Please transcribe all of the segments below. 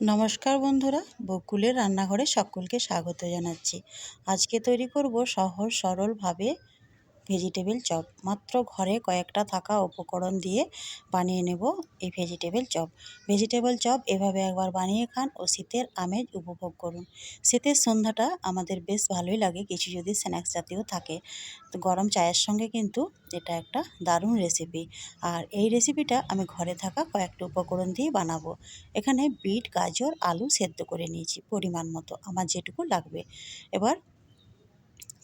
নমস্কার বন্ধুরা বকুলের রান্নাঘরে সকলকে স্বাগত জানাচ্ছি। আজকে তৈরি করব সহজ সরলভাবে ভেজিটেবিল চপ। মাত্র ঘরে কয়েকটা থাকা উপকরণ দিয়ে বানিয়ে নেব এই ভেজিটেবিল চপ। ভেজিটেবল চপ এভাবে একবার বানিয়ে খান ও শীতের আমেজ উপভোগ করুন। শীতের সন্ধ্যাটা আমাদের বেশ ভালোই লাগে, কিছু যদি স্ন্যাক্স জাতীয় থাকে। তো গরম চায়ের সঙ্গে কিন্তু এটা একটা দারুণ রেসিপি আর এই রেসিপিটা আমি ঘরে থাকা কয়েকটা উপকরণ দিয়ে বানাবো। এখানে বিট, গাজর, আলু সেদ্ধ করে নিয়েছি পরিমাণ মতো, আমার যেটুকু লাগবে। এবার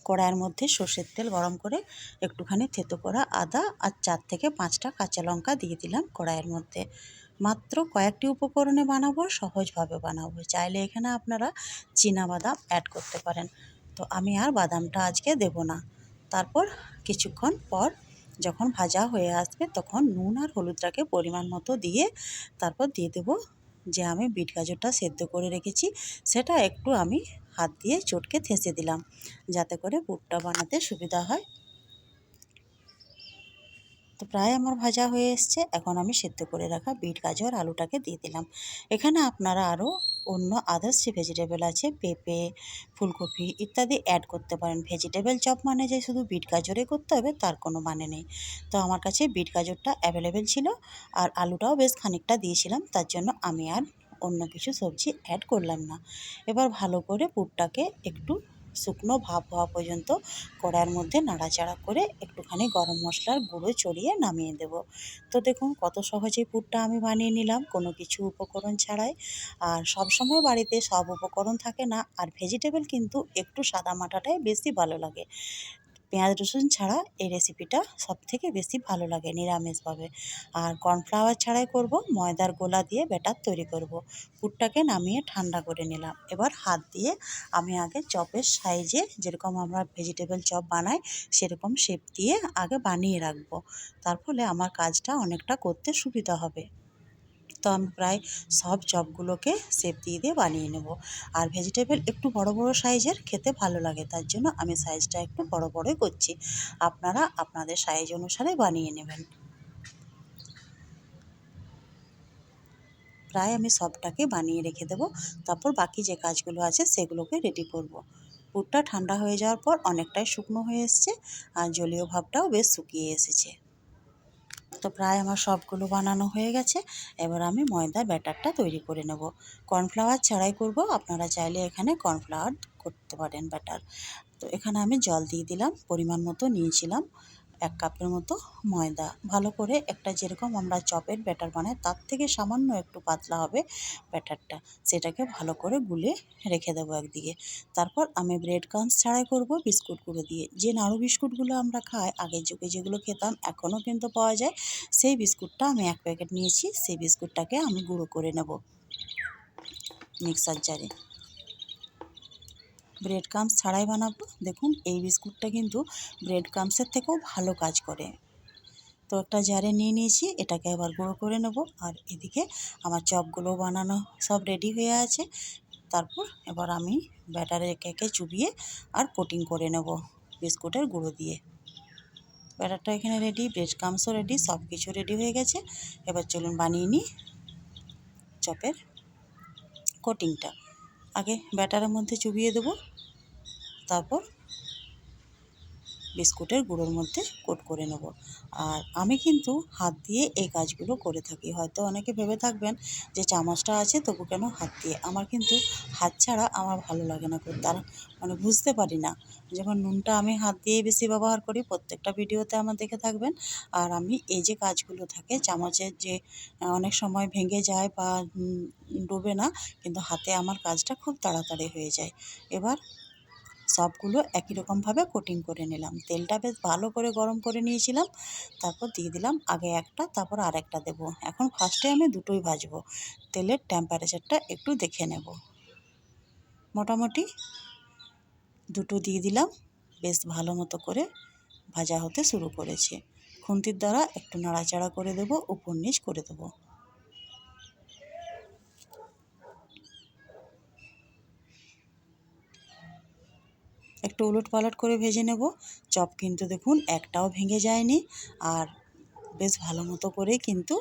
কড়াইয়ের মধ্যে সর্ষের তেল গরম করে একটুখানি থেতো করা আদা আর চার থেকে পাঁচটা কাঁচা লঙ্কা দিয়ে দিলাম কড়াইয়ের মধ্যে। মাত্র কয়েকটি উপকরণে বানাবো, সহজভাবে বানাবো। চাইলে এখানে আপনারা বাদাম অ্যাড করতে পারেন। তো আমি আর বাদামটা আজকে দেব না। তারপর কিছুক্ষণ পর যখন ভাজা হয়ে আসবে তখন নুন আর হলুদটাকে পরিমাণ মতো দিয়ে তারপর দিয়ে দেবো যে আমি বিট গাজরটা সেদ্ধ করে রেখেছি। সেটা একটু আমি হাত দিয়ে চটকে থেসে দিলাম, যাতে করে পুরটা বানাতে সুবিধা হয়। তো প্রায় আমার ভাজা হয়ে এসছে। এখন আমি সেদ্ধ করে রাখা বিট, গাজর, আলুটাকে দিয়ে দিলাম। এখানে আপনারা আরও অন্য আদার্স যে ভেজিটেবল আছে, পেঁপে, ফুলকপি ইত্যাদি অ্যাড করতে পারেন। ভেজিটেবল চপ মানে যে শুধু বিট, গাজরে করতে হবে, তার কোনো মানে নেই। তো আমার কাছে বিট, গাজরটা অ্যাভেলেবেল ছিল, আর আলুটাও বেশ খানিকটা দিয়েছিলাম, তার জন্য আমি আর অন্য কিছু সবজি অ্যাড করলাম না। এবার ভালো করে পুরটাকে একটু শুকনো ভাব হওয়া পর্যন্ত কড়াইয়ের মধ্যে নাড়াচাড়া করে একটুখানি গরম মশলার গুঁড়ো চড়িয়ে নামিয়ে দেব। তো দেখুন কত সহজেই পুরটা আমি বানিয়ে নিলাম, কোনো কিছু উপকরণ ছাড়াই। আর সব সময় বাড়িতে সব উপকরণ থাকে না, আর ভেজিটেবল কিন্তু একটু সাদা মাটাটাই বেশি ভালো লাগে। পেঁয়াজ রসুন ছাড়া এই রেসিপিটা সব থেকে বেশি ভালো লাগে নিরামিষভাবে। আর কর্নফ্লাওয়ার ছাড়াই করব, ময়দার গোলা দিয়ে ব্যাটার তৈরি করব। পুরটাকে নামিয়ে ঠান্ডা করে নিলাম। এবার হাত দিয়ে আমি আগে চপের সাইজে যেরকম আমরা ভেজিটেবল চপ বানাই, সেরকম শেপ দিয়ে আগে বানিয়ে রাখব। তার ফলে আমার কাজটা অনেকটা করতে সুবিধা হবে। তো আমি প্রায় সব চপগুলোকে শেপ দিয়ে দিয়ে বানিয়ে নেব। আর ভেজিটেবল একটু বড় বড় সাইজের খেতে ভালো লাগে, তার জন্য আমি সাইজটা একটু বড়, বড়ই করছি। আপনারা আপনাদের সাইজ অনুসারে বানিয়ে নেবেন। প্রায় আমি সবটাকে বানিয়ে রেখে দেব, তারপর বাকি যে কাজগুলো আছে সেগুলোকে রেডি করব। পুরটা ঠান্ডা হয়ে যাওয়ার পর অনেকটাই শুকনো হয়ে এসছে, আর জলীয় ভাবটাও বেশ শুকিয়ে এসেছে। তো প্রায় আমার সবগুলো বানানো হয়ে গেছে। এবার আমি ময়দার ব্যাটারটা তৈরি করে নেব। কর্নফ্লাওয়ার ছাড়াই করব। আপনারা চাইলে এখানে কর্নফ্লাওয়ার করতে পারেন ব্যাটার। তো এখানে আমি জল দিয়ে দিলাম, পরিমাণ মতো নিয়েছিলাম। এক কাপের মতো ময়দা। ভালো করে একটা যেরকম আমরা চপের ব্যাটার বানাই, তার থেকে সামান্য একটু পাতলা হবে ব্যাটারটা। সেটাকে ভালো করে গুলে রেখে দেবো একদিকে। তারপর আমি ব্রেড ক্রামস ছাড়াই করব বিস্কুটগুলো দিয়ে। যে নাড়ু বিস্কুটগুলো আমরা খাই, আগের যুগে যেগুলো খেতাম, এখনও কিন্তু পাওয়া যায়। সেই বিস্কুটটা আমি এক প্যাকেট নিয়েছি, সেই বিস্কুটটাকে আমি গুঁড়ো করে নেব মিক্সার জারে। ব্রেড ক্রামস ছাড়াই বানাবো। দেখুন, এই বিস্কুটটা কিন্তু ব্রেড ক্রামসের থেকেও ভালো কাজ করে। তো একটা জারে নিয়ে নিয়েছি, এটাকে এবার গুঁড়ো করে নেব। আর এদিকে আমার চপগুলো বানানো সব রেডি হয়ে আছে। তারপর এবার আমি ব্যাটারে একে একে চুবিয়ে আর কোটিং করে নেব বিস্কুটের গুঁড়ো দিয়ে। ব্যাটারটা এখানে রেডি ব্রেড ক্রামসও রেডি সব কিছু রেডি হয়ে গেছে। এবার চলুন বানিয়ে নিই চপের কোটিংটা আগে ব্যাটারের মধ্যে চুবিয়ে দেবো। তারপর বিস্কুটের গুঁড়োর মধ্যে কোট করে নেব। আর আমি কিন্তু হাত দিয়ে এই কাজগুলো করে থাকি। হয়তো অনেকে ভেবে থাকবেন যে চামচটা আছে, তবু কেন হাত দিয়ে? আমার কিন্তু হাত ছাড়া আমার ভালো লাগে না আর মানে বুঝতে পারি না। যেমন নুনটা আমি হাত দিয়েই বেশি ব্যবহার করি, প্রত্যেকটা ভিডিওতে আমার দেখে থাকবেন। আর আমি এই যে কাজগুলো থাকে, চামচের যে অনেক সময় ভেঙে যায় বা ডোবে না, কিন্তু হাতে আমার কাজটা খুব তাড়াতাড়ি হয়ে যায়। এবার সবগুলো একই রকমভাবে কোটিং করে নিলাম। তেলটা বেশ ভালো করে গরম করে নিয়েছিলাম, তারপর দিয়ে দিলাম আগে একটা, তারপর আরেকটা দেব। এখন ফার্স্টে আমি দুটোই ভাজবো। তেলের টেম্পারেচারটা একটু দেখে নেব। মোটামুটি দুটো দিয়ে দিলাম, বেশ ভালো মতো করে ভাজা হতে শুরু করেছে। খুন্তির দ্বারা একটু নাড়াচাড়া করে দেবো, উপর নিচ করে দেবো। একটু উলট পালট করে ভেজে নেব। চপ কিন্তু দেখুন একটাও ভেঙে যায়নি আর বেশ ভালো মতো করে কিন্তু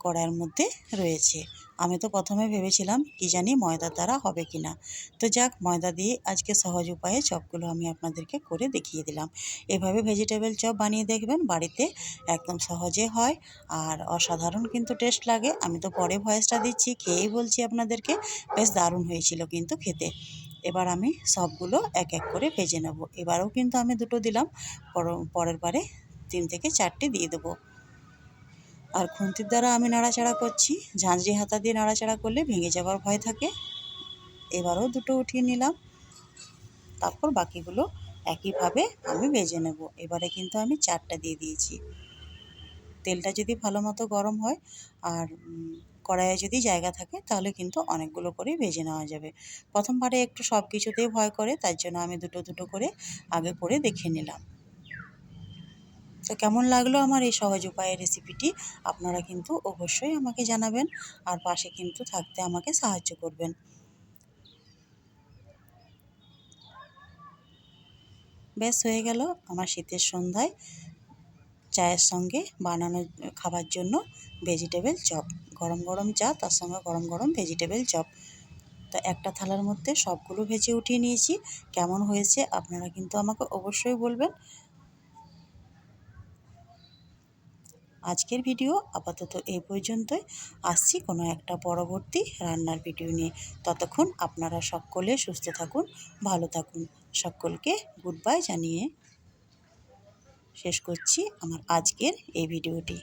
কড়াইয়ের মধ্যে রয়েছে। আমি তো প্রথমে ভেবেছিলাম কি জানি ময়দার দ্বারা হবে কি না। তো যাক, ময়দা দিয়ে আজকে সহজ উপায়ে চপগুলো আমি আপনাদেরকে করে দেখিয়ে দিলাম। এভাবে ভেজিটেবল চপ বানিয়ে দেখবেন বাড়িতে একদম সহজে হয় আর অসাধারণ কিন্তু টেস্ট লাগে। আমি তো পরে ভয়েসটা দিচ্ছি, খেয়েই বলছি আপনাদেরকে। বেশ দারুণ হয়েছিল কিন্তু খেতে। এবার আমি সবগুলো এক এক করে ভেজে নেব। এবারেও কিন্তু আমি দুটো দিলাম পরের বারে তিন থেকে চারটে দিয়ে দেবো। আর খুন্তির দ্বারা আমি নাড়াচাড়া করছি। ঝাঁঝরি হাতা দিয়ে নাড়াচাড়া করলে ভেঙে যাওয়ার ভয় থাকে। এবারও দুটো উঠিয়ে নিলাম। তারপর বাকিগুলো একইভাবে আমি ভেজে নেব। এবারে কিন্তু আমি চারটা দিয়ে দিয়েছি। তেলটা যদি ভালো মতো গরম হয়, আর কড়াইয়ে যদি জায়গা থাকে, তাহলে কিন্তু অনেকগুলো করেই ভেজে নেওয়া যাবে। প্রথমবারে একটু সব কিছুতেই ভয় করে, তার জন্য আমি দুটো দুটো করে আগে করে দেখে নিলাম। তো কেমন লাগল আমার এই সহজ উপায়ে রেসিপিটি আপনারা কিন্তু অবশ্যই আমাকে জানাবেন আর পাশে কিন্তু থাকতে আমাকে সাহায্য করবেন। বেশ হয়ে গেল আমার শীতের সন্ধ্যায়। চায়ের সঙ্গে বানানো খাবার জন্য ভেজিটেবল চপ। গরম গরম চা, তার সঙ্গে গরম গরম ভেজিটেবল চপ। তো একটা থালার মধ্যে সবগুলো ভেজে উঠিয়ে নিয়েছি। কেমন হয়েছে আপনারা কিন্তু আমাকে অবশ্যই বলবেন। আজকের ভিডিও আপাতত এই পর্যন্তই। আসছি কোনো একটা পরবর্তী রান্নার ভিডিও নিয়ে। ততক্ষণ আপনারা সকলে সুস্থ থাকুন, ভালো থাকুন। সকলকে গুড বাই জানিয়ে। শেষ করছি আমার আজকের এই ভিডিওটি।